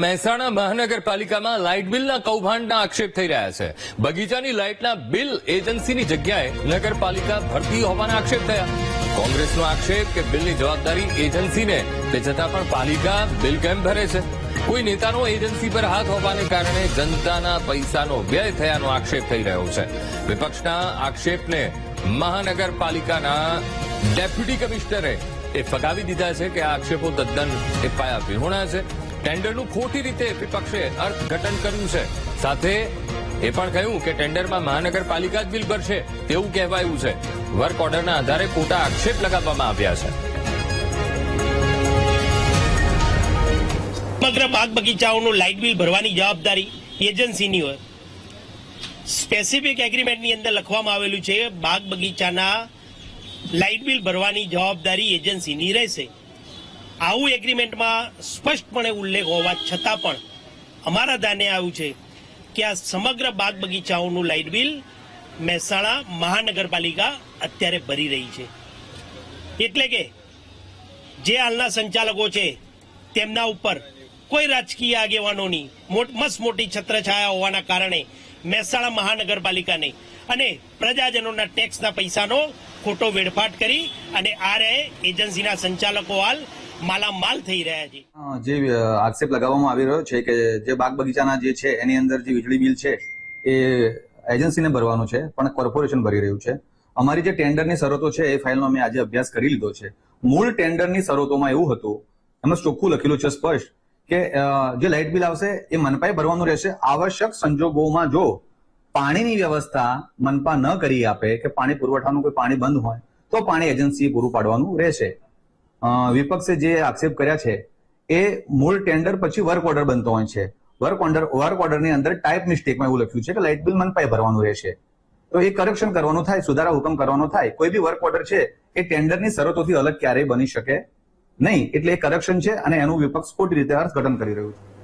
મહેસાણા મહાનગરપાલિકામાં લાઇટ બિલના કૌભાંડના આક્ષેપ થઈ રહ્યા છે. બગીચાની લાઇટના બિલ એજન્સીની જગ્યાએ નગરપાલિકા ભરતી હોવાના આક્ષેપ થયા. કોંગ્રેસનો આક્ષેપ કે બિલની જવાબદારી એજન્સીને તે છતાં પણ પાલિકા બિલ કેમ ભરે છે? કોઈ નેતાનો એજન્સી પર હાથ હોવાને કારણે જનતાના પૈસાનો વ્યય થયાનો આક્ષેપ થઈ રહ્યો છે. વિપક્ષના આક્ષેપને મહાનગરપાલિકાના ડેપ્યુટી કમિશનરે એ ફગાવી દીધા છે કે આ આક્ષેપો તદ્દન એ પાયા વિહોણા છે. ટેન્ડરનું ખોટી રીતે વિપક્ષે અર્થઘટન કર્યું છે. સાથે એ પણ કહ્યું કે ટેન્ડરમાં મહાનગરપાલિકા જ બિલ ભરશે તેવું કહેવાયું છે. વર્ક ઓર્ડરના આધારે ખોટા આક્ષેપ લગાવવામાં આવ્યા છે. સમગ્ર બાગ બગીચાઓનું લાઇટ બિલ ભરવાની જવાબદારી એજન્સીની હોય. સ્પેસિફિક એગ્રીમેન્ટની અંદર લખવામાં આવેલું છે બાગ બગીચાના લાઇટ બિલ ભરવાની જવાબદારી એજન્સીની રહેશે. આવું એગ્રીમેન્ટમાં સ્પષ્ટપણે ઉલ્લેખ હોવા છતાં પણ અમારા ધ્યાને આવ્યું છે કે આ સમગ્ર બાગ બગીચાઓનું લાઇટ બિલ મહેસાણા મહાનગરપાલિકા અત્યારે ભરી રહી છે. એટલે કે જે હાલના સંચાલકો છે, તેમના ઉપર કોઈ રાજકીય આગેવાનોની મસ્ત મોટી છત્રછાયા હોવાના કારણે મહેસાણા મહાનગરપાલિકાને અને પ્રજાજનોના ટેક્સના પૈસાનો ખોટો વેડફાટ કરી અને આ રહે એજન્સીના સંચાલકો હાલ માલામાલ થઈ રહ્યા છે. જે આક્ષેપ લગાવવામાં આવી રહ્યો છે કે જે બાગ બગીચાના જે છે, એની અંદર જે વીજળી બિલ છે, એ એજન્સીને ભરવાનું છે, પણ કોર્પોરેશન ભરી રહ્યું છે. અમારી જે ટેન્ડરની શરતો છે, એ ફાઇલનો અમે આજે અભ્યાસ કરી લીધો છે. મૂળ ટેન્ડરની શરતોમાં એવું હતું, એમાં ચોખ્ખું લખેલું છે સ્પષ્ટ, કે જે લાઇટ બિલ આવશે, એ મનપાએ ભરવાનું રહેશે. આવશ્યક સંજોગોમાં જો પાણીની વ્યવસ્થા મનપા ન કરી આપે, કે પાણી પુરવઠાનું કોઈ પાણી બંધ હોય, તો પાણી એજન્સીએ પૂરું પાડવાનું રહેશે. વિપક્ષે જે આક્ષેપ કર્યા છે, એ મૂળ ટેન્ડર પછી વર્ક ઓર્ડર બનતો હોય છે. વર્ક ઓર્ડર વર્ક ઓર્ડરની અંદર ટાઈપ મિસ્ટેકમાં એવું લખ્યું છે કે લાઇટ બિલ મનપાએ ભરવાનું રહેશે. તો એ કરેક્શન કરવાનું થાય, સુધારા હુકમ કરવાનો થાય. કોઈ બી વર્ક ઓર્ડર છે, એ ટેન્ડરની શરતોથી અલગ ક્યારેય બની શકે નહીં. એટલે એ કરેક્શન છે અને એનું વિપક્ષ ખોટી રીતે અર્થઘટન કરી રહ્યું છે.